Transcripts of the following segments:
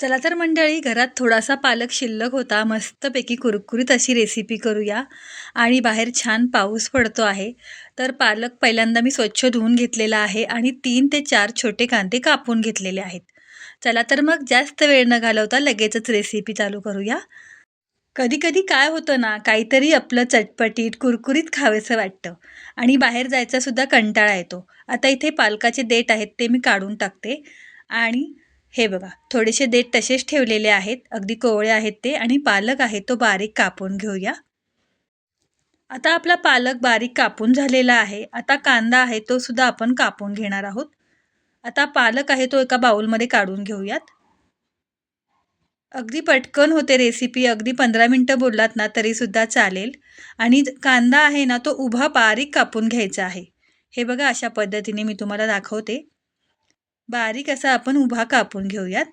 चला तर मंडळी घरात थोडासा पालक शिल्लक होता. मस्तपैकी कुरकुरीत अशी रेसिपी करूया. आणि बाहेर छान पाऊस पडतो आहे. तर पालक पहिल्यांदा मी स्वच्छ धुवून घेतलेला आहे आणि तीन ते चार छोटे कांदे कापून घेतलेले आहेत. चला तर मग जास्त वेळ न घालवता लगेचच रेसिपी चालू करूया. कधी कधी काय होतं ना काहीतरी आपलं चटपटीत कुरकुरीत खावेसं वाटतं. आणि बाहेर जायचासुद्धा कंटाळा येतो. आता इथे पालकाचे देठ आहेत ते मी काढून टाकते. आणि हे बघा थोडेसे देठ तसेच ठेवलेले आहेत. अगदी कोवळे आहेत ते आणि पालक आहे तो बारीक कापून घेऊया. आता आपला पालक बारीक कापून झालेला आहे. आता कांदा आहे तो सुद्धा आपण कापून घेणार आहोत. आता पालक आहे तो एका बाऊलमध्ये काढून घेऊयात. अगदी पटकन होते रेसिपी. अगदी पंधरा मिनटं बोललात ना तरीसुद्धा चालेल. आणि कांदा आहे ना तो उभा बारीक कापून घ्यायचा आहे. हे बघा अशा पद्धतीने मी तुम्हाला दाखवते. बारीक असा आपण उभा कापून घेऊयात.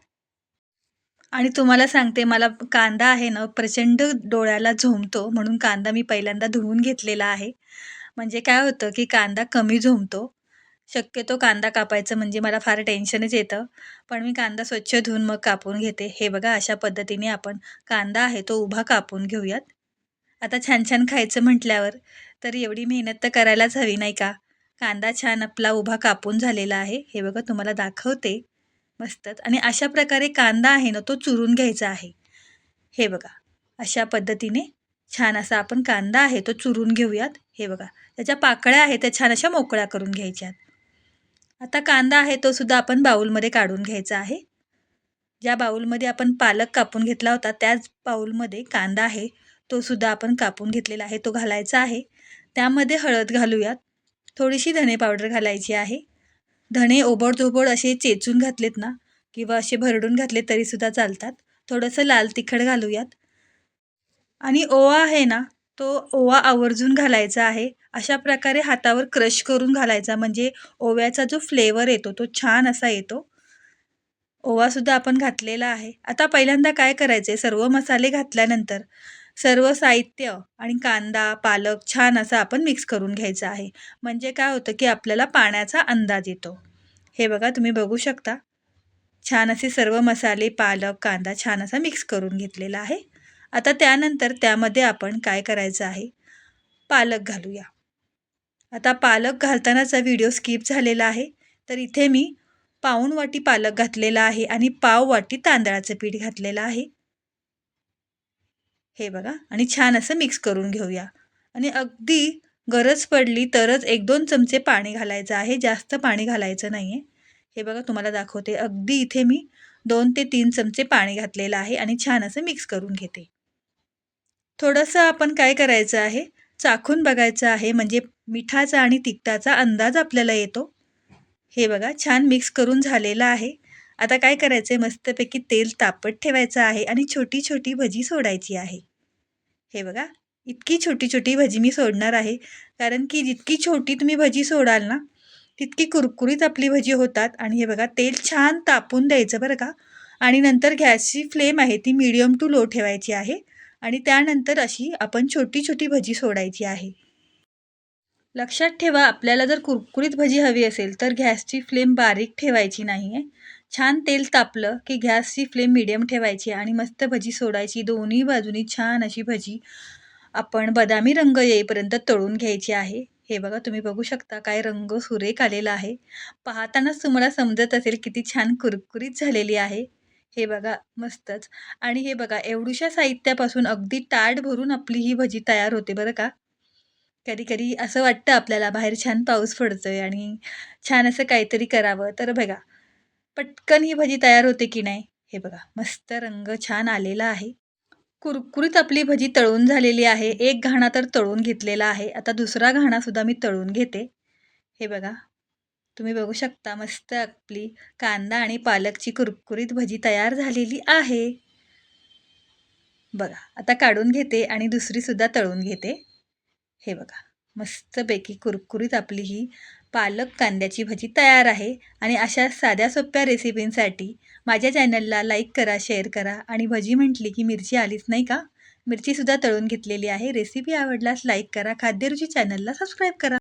आणि तुम्हाला सांगते मला कांदा आहे ना प्रचंड डोळ्याला झोमतो म्हणून कांदा मी पहिल्यांदा धुवून घेतलेला आहे. म्हणजे काय होतं की कांदा कमी झोमतो. शक्यतो कांदा कापायचं म्हणजे मला फार टेन्शनच येतं. पण मी कांदा स्वच्छ धुवून मग कापून घेते. हे बघा अशा पद्धतीने आपण कांदा आहे तो उभा कापून घेऊयात. आता छान छान खायचं म्हटल्यावर तर एवढी मेहनत तर करायलाच हवी नाही का? कांदा छान आपला उभा कापून झालेला आहे. हे बघा तुम्हाला दाखवते. मस्तच आणि अशा प्रकारे कांदा आहे ना तो चुरून घ्यायचा आहे. हे बघा अशा पद्धतीने छान असा आपण कांदा आहे तो चुरून घेऊयात. हे बघा त्याच्या पाकळ्या आहेत त्या छान अशा मोकळ्या करून घ्यायच्यात. आता कांदा आहे तो सुद्धा आपण बाऊलमध्ये काढून घ्यायचा आहे. ज्या बाऊलमध्ये आपण पालक कापून घेतला होता त्याच बाऊलमध्ये कांदा आहे तो सुद्धा आपण कापून घेतलेला आहे तो घालायचा आहे. त्यामध्ये हळद घालूयात. थोडीशी धणे पावडर घालायची आहे. धणे ओबडधोबड असे चेचून घातलेत ना किंवा असे भरडून घातले तरीसुद्धा चालतात. थोडंसं लाल तिखट घालूयात. आणि ओवा आहे ना तो ओवा आवर्जून घालायचा आहे. अशा प्रकारे हातावर क्रश करून घालायचा म्हणजे ओव्याचा जो फ्लेवर येतो तो छान असा येतो. ओवासुद्धा आपण घातलेला आहे. आता पहिल्यांदा काय करायचे सर्व मसाले घातल्यानंतर सर्व साहित्य आणि कांदा पालक छान असं आपण मिक्स करून घ्यायचं आहे. म्हणजे काय होतं की आपल्याला पाण्याचा अंदाज येतो. हे बघा तुम्ही बघू शकता. छान असे सर्व मसाले पालक कांदा छान असा मिक्स करून घेतलेला आहे. आता त्यानंतर त्यामध्ये आपण काय करायचं आहे? पालक घालूया. आता पालक घालतानाचा व्हिडिओ स्किप झालेला आहे. तर इथे मी पाऊण वाटी पालक घातलेला आहे आणि पाव वाटी तांदळाचं पीठ घातलेलं आहे. हे बघा. आणि छान असं मिक्स करून घेऊया. आणि अगदी गरज पडली तरच एक दोन चमचे पाणी घालायचं आहे. जास्त पाणी घालायचं नाही आहे हे बघा तुम्हाला दाखवते. अगदी इथे मी दोन ते तीन चमचे पाणी घातलेलं आहे आणि छान असं मिक्स करून घेते. थोडंसं आपण काय करायचं आहे? चाखून बघायचं आहे. म्हणजे मिठाचा आणि तिखटाचा अंदाज आपल्याला येतो. हे बघा छान मिक्स करून झालेलं आहे. आता काय करायचं आहे मस्तपैकी तेल तापत ठेवायचं आहे आणि छोटी छोटी भजी सोडायची आहे. हे बघा इतकी छोटी छोटी भजी मी सोडणार आहे. कारण की जितकी छोटी तुम्ही भजी सोडाल ना तितकी कुरकुरीत आपली भजी होतात. आणि हे बघा तेल छान तापून द्यायचं बरं का? आणि नंतर गॅसची फ्लेम आहे ती मिडियम टू लो ठेवायची आहे. आणि त्यानंतर अशी आपण छोटी छोटी भजी सोडायची आहे. लक्षात ठेवा आपल्याला जर कुरकुरीत भजी हवी असेल तर गॅसची फ्लेम बारीक ठेवायची नाही आहे छान तेल तापलं की गॅसची फ्लेम मिडियम ठेवायची आणि मस्त भजी सोडायची. दोन्ही बाजूनी छान अशी भजी आपण बदामी रंग येईपर्यंत तळून घ्यायची आहे. हे बघा तुम्ही बघू शकता काय रंग सुरेख आलेला आहे. पाहतानाच तुम्हाला समजत असेल किती छान कुरकुरीत झालेली आहे. हे बघा मस्तच. आणि हे बघा एवढूशा साहित्यापासून अगदी ताट भरून आपली ही भजी तयार होते बरं का. कधी कधी असं वाटतं आपल्याला बाहेर छान पाऊस पडतोय आणि छान असं काहीतरी करावं. तर बघा पटकन ही भजी तयार होते की नाही? हे बघा मस्त रंग छान आलेला आहे. कुरकुरीत आपली भजी तळून झालेली आहे. एक घाणा तर तळून घेतलेला आहे. आता दुसरा घाणासुद्धा मी तळून घेते. हे बघा तुम्ही बघू शकता मस्त आपली कांदा आणि पालकची कुरकुरीत भजी तयार झालेली आहे. बघा आता काढून घेते आणि दुसरीसुद्धा तळून घेते. हे बघा मस्तपैकी कुरकुरीत आपली ही पालक कांद्याची भजी तयार आहे आणि अशा साध्या सोप्या रेसिपींसाठी माझ्या चॅनलला लाईक करा शेअर करा आणि भजी म्हटली की मिरची आलीच नाही का? मिरचीसुद्धा तळून घेतलेली आहे. रेसिपी आवडल्यास लाईक करा खाद्यरुची चॅनलला सबस्क्राईब करा.